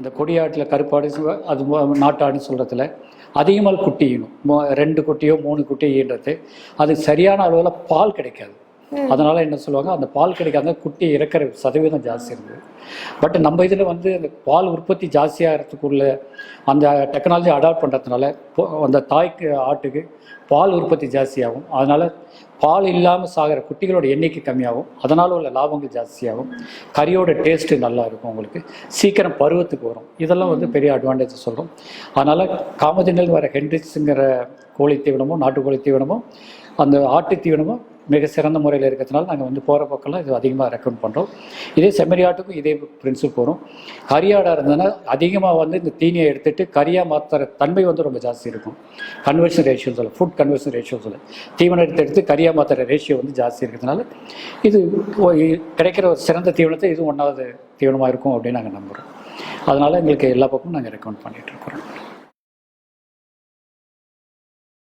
அந்த கொடியாட்டில் கருப்பாடு அது நாட்டாடுன்னு சொல்கிறதுல அதிகமாக குட்டி ஈனும். ரெண்டு குட்டியோ மூணு குட்டியோ ஈன்றது அது சரியான அளவில் பால் கிடைக்காது. அதனால என்ன சொல்லுவாங்க அந்த பால் கிடைக்காத குட்டி இறக்கிற சதவீதம் ஜாஸ்தி இருக்குது பட் நம்ம இதில் வந்து அந்த பால் உற்பத்தி ஜாஸ்தியாகிறதுக்குள்ள அந்த டெக்னாலஜி அடாப்ட் பண்ணுறதுனால அந்த தாய்க்கு ஆட்டுக்கு பால் உற்பத்தி ஜாஸ்தியாகும். அதனால பால் இல்லாமல் சாகிற குட்டிகளோட எண்ணிக்கை கம்மியாகும். அதனால் உள்ள லாபங்கள் ஜாஸ்தியாகும். கறியோட டேஸ்ட்டு நல்லா இருக்கும் உங்களுக்கு. சீக்கிரம் பருவத்துக்கு வரும். இதெல்லாம் வந்து பெரிய அட்வான்டேஜ் சொல்கிறோம் அதனால் காமதினில் வர ஹென்ரிக்ஸுங்கிற கோழி தீவனமோ நாட்டுக்கோழி தீவனமோ அந்த ஆட்டு தீவனமோ மிக சிறந்த முறையில் இருக்கிறதுனால நாங்கள் வந்து போகிற பக்கம்லாம் இது அதிகமாக ரெக்கமெண்ட் பண்ணுறோம் இதே செம்மறியாட்டுக்கும் இதே பிரின்சிப் வரும் கரியாடாக இருந்ததுன்னா அதிகமாக வந்து இந்த தீனியை எடுத்துட்டு கரியாக மாற்றுற தன்மை வந்து ரொம்ப ஜாஸ்தி இருக்கும். கன்வர்ஷன் ரேஷியோ சொல்ல ஃபுட் கன்வர்ஷன் ரேஷியோ சொல்ல. தீவனம் எடுத்து எடுத்து கரியாக மாற்றுற ரேஷியோ வந்து ஜாஸ்தி இருக்கிறதுனால இது கிடைக்கிற ஒரு சிறந்த தீவனத்தை இதுவும் ஒன்றாவது தீவனமாக இருக்கும் அப்படின்னு நாங்கள் நம்புகிறோம் அதனால் எங்களுக்கு எல்லா பக்கமும் நாங்கள் ரெக்கமெண்ட் பண்ணிகிட்டு இருக்கிறோம்.